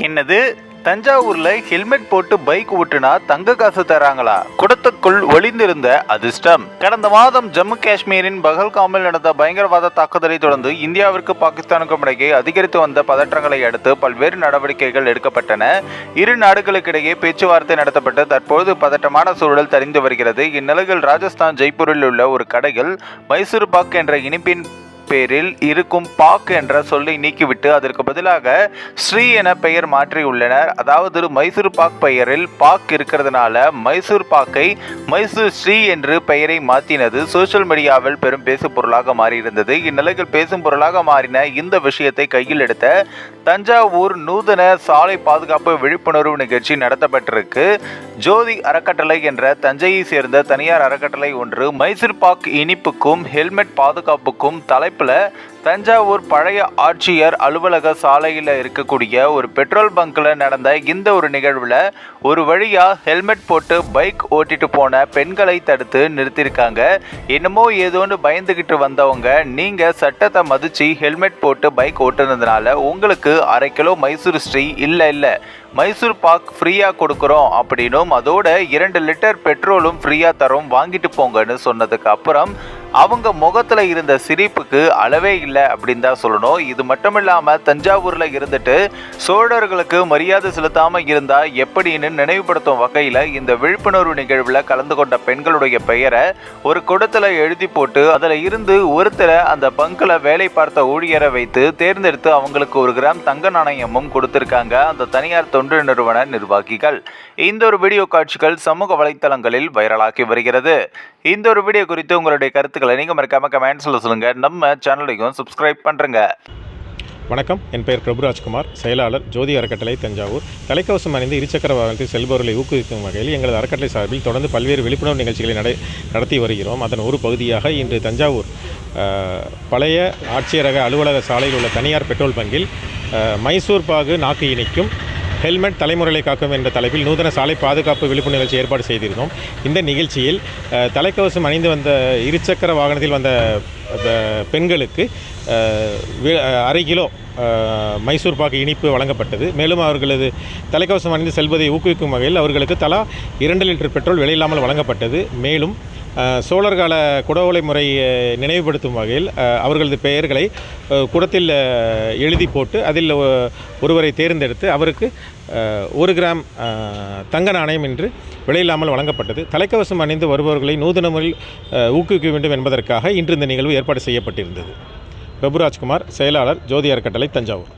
என்னது? தஞ்சாவூர்ல ஹெல்மெட் போட்டு பைக் ஓட்டுனா தங்க காசு தராங்களா? குடத்துக்குள் ஒளிந்திருந்த அதிர்ஷ்டம். கடந்த மாதம் ஜம்மு காஷ்மீரின் பகல்காமில் நடந்த பயங்கரவாத தாக்குதலை தொடர்ந்து இந்தியாவிற்கு பாகிஸ்தானுக்கும் இடையே அதிகரித்து வந்த பதற்றங்களை அடுத்து பல்வேறு நடவடிக்கைகள் எடுக்கப்பட்டன. இரு நாடுகளுக்கிடையே பேச்சுவார்த்தை நடத்தப்பட்டு தற்போது பதட்டமான சூழல் தெரிந்து வருகிறது. இந்நிலையில் ராஜஸ்தான் ஜெய்ப்பூரில் உள்ள ஒரு கடையில் மைசூர் பாக் என்ற இனிப்பின் பேரில் இருக்கும் பாக் என்ற சொல்லை நீக்கிவிட்டு அதற்கு பதிலாக ஸ்ரீ என பெயர் மாற்றியுள்ளனர். அதாவது மைசூர் பாக் பெயரில் பாக் இருக்கிறதுனால மைசூர் பாக்கை மைசூர் ஸ்ரீ என்று பெயரை மாற்றினது சோஷியல் மீடியாவில் பெரும் பேசு பொருளாக மாறியிருந்தது. இந்நிலையில் பேசும் பொருளாக மாறின இந்த விஷயத்தை கையில் எடுத்த தஞ்சாவூர் நூதன சாலை பாதுகாப்பு விழிப்புணர்வு நிகழ்ச்சி நடத்தப்பட்டிருக்கு. ஜோதி அறக்கட்டளை என்ற தஞ்சையை சேர்ந்த தனியார் அறக்கட்டளை ஒன்று மைசூர் பாக் இனிப்புக்கும் ஹெல்மெட் பாதுகாப்புக்கும் தலை தலைப்பில் தஞ்சாவூர் பழைய ஆட்சியர் அலுவலக சாலையில் இருக்கக்கூடிய ஒரு பெட்ரோல் பங்க்கில் நடந்த இந்த ஒரு நிகழ்வில் ஒரு வழியாக ஹெல்மெட் போட்டு பைக் ஓட்டிட்டு போன பெண்களை தடுத்து நிறுத்தியிருக்காங்க. என்னமோ ஏதோன்னு பயந்துகிட்டு வந்தவங்க நீங்கள் சட்டத்தை மதித்து ஹெல்மெட் போட்டு பைக் ஓட்டுனதுனால உங்களுக்கு அரை கிலோ மைசூர் ஸ்ரீ இல்லை இல்லை. மைசூர் பாக் ஃப்ரீயாக கொடுக்குறோம் அப்படின்னும் அதோட இரண்டு லிட்டர் பெட்ரோலும் ஃப்ரீயாக தரோம் வாங்கிட்டு போங்கன்னு சொன்னதுக்கு அப்புறம் அவங்க முகத்தில் இருந்த சிரிப்புக்கு அளவே இல்லை அப்படின்னு தான் சொல்லணும். இது மட்டும் இல்லாமல் தஞ்சாவூரில் இருந்துட்டு சோழர்களுக்கு மரியாதை செலுத்தாமல் இருந்தால் எப்படின்னு நினைவுபடுத்தும் வகையில் இந்த விழிப்புணர்வு நிகழ்வில் கலந்து கொண்ட பெண்களுடைய பெயரை ஒரு குடத்தில் எழுதி போட்டு அதில் இருந்து ஒருத்தரை அந்த பங்கில் வேலை பார்த்த ஊழியரை வைத்து தேர்ந்தெடுத்து அவங்களுக்கு ஒரு கிராம் தங்க நாணயமும் கொடுத்திருக்காங்க. அந்த தனியார் தொண்டு நிறுவன நிர்வாகிகள். இந்த ஒரு வீடியோ காட்சிகள் சமூக வலைத்தளங்களில் வைரலாகி வருகிறது. இந்த ஒரு வீடியோ குறித்து உங்களுடைய கருத்துக்களை நீங்கள் மறக்காமல் கமெண்ட்ஸில் சொல்லுங்கள் நம்ம சேனலையும் சப்ஸ்கிரைப் பண்ணுறங்க வணக்கம். என் பெயர் பிரபுராஜ்குமார். செயலாளர் ஜோதி அறக்கட்டளை தஞ்சாவூர். தலைக்கவசம் அணிந்து இருசக்கர வாகனத்தில் செல்பவர்களை ஊக்குவிக்கும் வகையில் எங்களது அறக்கட்டளை சார்பில் தொடர்ந்து பல்வேறு விழிப்புணர்வு நிகழ்ச்சிகளை நடை நடத்தி வருகிறோம். அதன் ஒரு பகுதியாக இன்று தஞ்சாவூர் பழைய ஆட்சியரக அலுவலக சாலையில் உள்ள தனியார் பெட்ரோல் பங்கில் மைசூர் பாகு நாக்கு இணைக்கும் ஹெல்மெட் தலைமுறைகளை காக்கும் என்ற தலைப்பில் நூதன சாலை பாதுகாப்பு விழிப்புணர்வு நிகழ்ச்சி ஏற்பாடு செய்திருந்தோம். இந்த நிகழ்ச்சியில் தலைக்கவசம் அணிந்து வந்த இருசக்கர வாகனத்தில் வந்த பெண்களுக்கு அரை கிலோ மைசூர் பாக்கு இனிப்பு வழங்கப்பட்டது. மேலும் அவர்களது தலைக்கவசம் அணிந்து செல்வதை ஊக்குவிக்கும் வகையில் அவர்களுக்கு தலா இரண்டு லிட்டர் பெட்ரோல் விலையில்லாமல் வழங்கப்பட்டது. மேலும் சோழர் கால குடவோலை முறை நினைவுபடுத்தும் வகையில் அவர்களது பெயர்களை குடத்தில் எழுதி போட்டு அதில் ஒருவரை தேர்ந்தெடுத்து அவருக்கு ஒரு கிராம் தங்க நாணயம் என்று விலையில்லாமல் வழங்கப்பட்டது. தலைக்கவசம் அணிந்து வருபவர்களை நூதன முறையில் ஊக்குவிக்க வேண்டும் என்பதற்காக இன்று இந்த நிகழ்வு ஏற்பாடு செய்யப்பட்டிருந்தது. பிரபுராஜ்குமார் செயலாளர் ஜோதி அறக்கட்டளை தஞ்சாவூர்.